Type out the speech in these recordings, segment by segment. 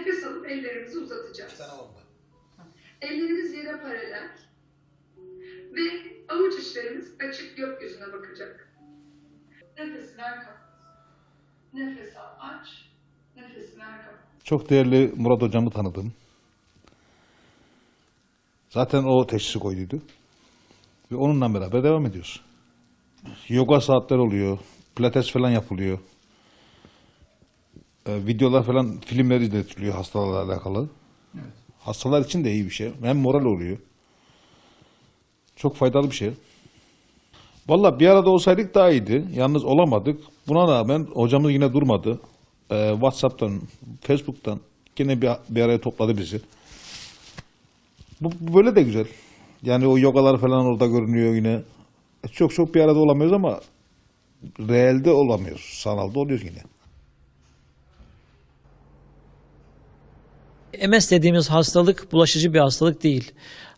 Nefes alıp ellerimizi uzatacağız. Ellerimiz yere paralel ve avuç içlerimiz açık gökyüzüne bakacak. Nefes ver kapat. Nefes al aç. Nefes ver kapat. Çok değerli Murat hocamı tanıdım. Zaten o teşhisi koyduydu. Ve onunla beraber devam ediyoruz. Yoga saatler oluyor. Pilates falan yapılıyor. Ee, videolar falan, filmler izletiliyor hastalarla alakalı. Hastalar için de iyi bir şey. Hem moral oluyor. Çok faydalı bir şey. Valla bir arada olsaydık daha iyiydi. Yalnız olamadık. Buna rağmen hocamız yine durmadı. Ee, Whatsapp'tan, Facebook'tan yine bir, bir araya topladı bizi. Bu, bu böyle de güzel. Yani o yogalar falan orada görünüyor yine. E, Çok çok bir arada olamıyoruz ama realde olamıyoruz. Sanalda oluyoruz yine. MS dediğimiz hastalık bulaşıcı bir hastalık değil.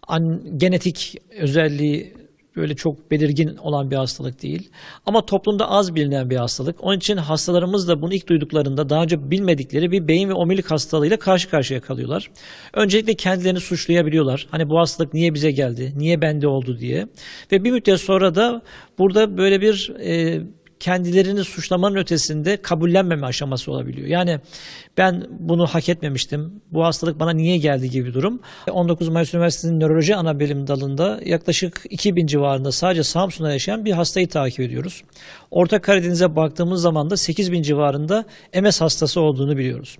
An, genetik özelliği böyle çok belirgin olan bir hastalık değil. Ama toplumda az bilinen bir hastalık. Onun için hastalarımız da bunu ilk duyduklarında daha önce bilmedikleri bir beyin ve omurilik hastalığıyla karşı karşıya kalıyorlar. Öncelikle kendilerini suçlayabiliyorlar. Hani bu hastalık niye bize geldi, niye bende oldu diye. Ve bir müddet sonra da burada böyle bir e, kendilerini suçlamanın ötesinde kabullenmeme aşaması olabiliyor. Yani ben bunu hak etmemiştim. Bu hastalık bana niye geldi gibi bir durum. 19 Mayıs Üniversitesi'nin nöroloji ana bilim dalında yaklaşık 2000 civarında sadece Samsun'da yaşayan bir hastayı takip ediyoruz. Orta Karadeniz'e baktığımız zaman da 8000 civarında MS hastası olduğunu biliyoruz.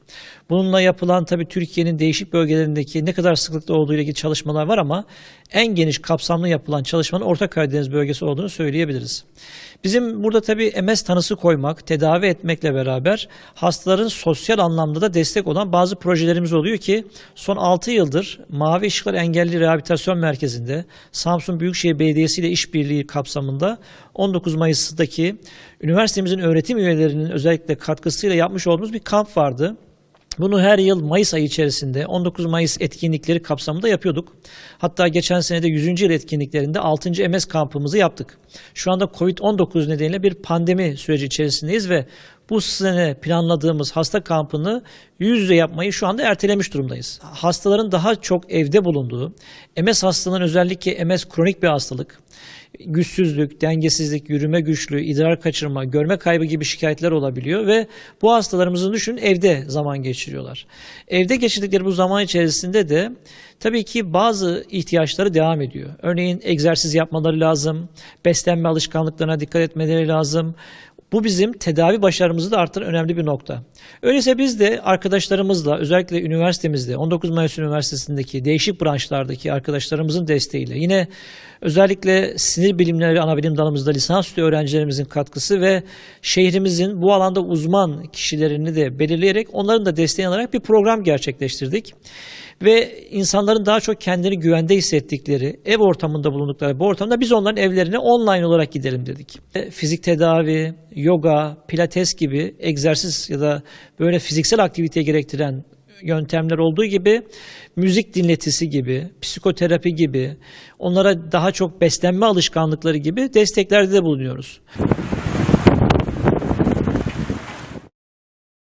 Bununla yapılan tabii Türkiye'nin değişik bölgelerindeki ne kadar sıklıkla olduğu ile ilgili çalışmalar var ama en geniş kapsamlı yapılan çalışmanın Orta Karadeniz bölgesi olduğunu söyleyebiliriz. Bizim burada tabii MS tanısı koymak, tedavi etmekle beraber hastaların sosyal anlamda da destek olan bazı projelerimiz oluyor ki son 6 yıldır Mavi Işıklar Engelli Rehabilitasyon Merkezi'nde Samsun Büyükşehir Belediyesi ile işbirliği kapsamında 19 Mayıs'taki üniversitemizin öğretim üyelerinin özellikle katkısıyla yapmış olduğumuz bir kamp vardı. Bunu her yıl Mayıs ayı içerisinde 19 Mayıs etkinlikleri kapsamında yapıyorduk. Hatta geçen sene de 100. yıl etkinliklerinde 6. MS kampımızı yaptık. Şu anda Covid-19 nedeniyle bir pandemi süreci içerisindeyiz ve bu sene planladığımız hasta kampını yüz yüze yapmayı şu anda ertelemiş durumdayız. Hastaların daha çok evde bulunduğu, MS hastalığının özellikle MS kronik bir hastalık, güçsüzlük, dengesizlik, yürüme güçlüğü, idrar kaçırma, görme kaybı gibi şikayetler olabiliyor ve bu hastalarımızın düşünün evde zaman geçiriyorlar. Evde geçirdikleri bu zaman içerisinde de tabii ki bazı ihtiyaçları devam ediyor. Örneğin egzersiz yapmaları lazım, beslenme alışkanlıklarına dikkat etmeleri lazım. Bu bizim tedavi başarımızı da artıran önemli bir nokta. Öyleyse biz de arkadaşlarımızla özellikle üniversitemizde 19 Mayıs Üniversitesi'ndeki değişik branşlardaki arkadaşlarımızın desteğiyle yine özellikle sinir bilimleri ana bilim dalımızda lisansüstü öğrencilerimizin katkısı ve şehrimizin bu alanda uzman kişilerini de belirleyerek onların da desteğini alarak bir program gerçekleştirdik. Ve insanların daha çok kendini güvende hissettikleri, ev ortamında bulundukları bu ortamda biz onların evlerine online olarak gidelim dedik. E, Fizik tedavi, yoga, pilates gibi egzersiz ya da böyle fiziksel aktivite gerektiren yöntemler olduğu gibi müzik dinletisi gibi, psikoterapi gibi, onlara daha çok beslenme alışkanlıkları gibi desteklerde de bulunuyoruz.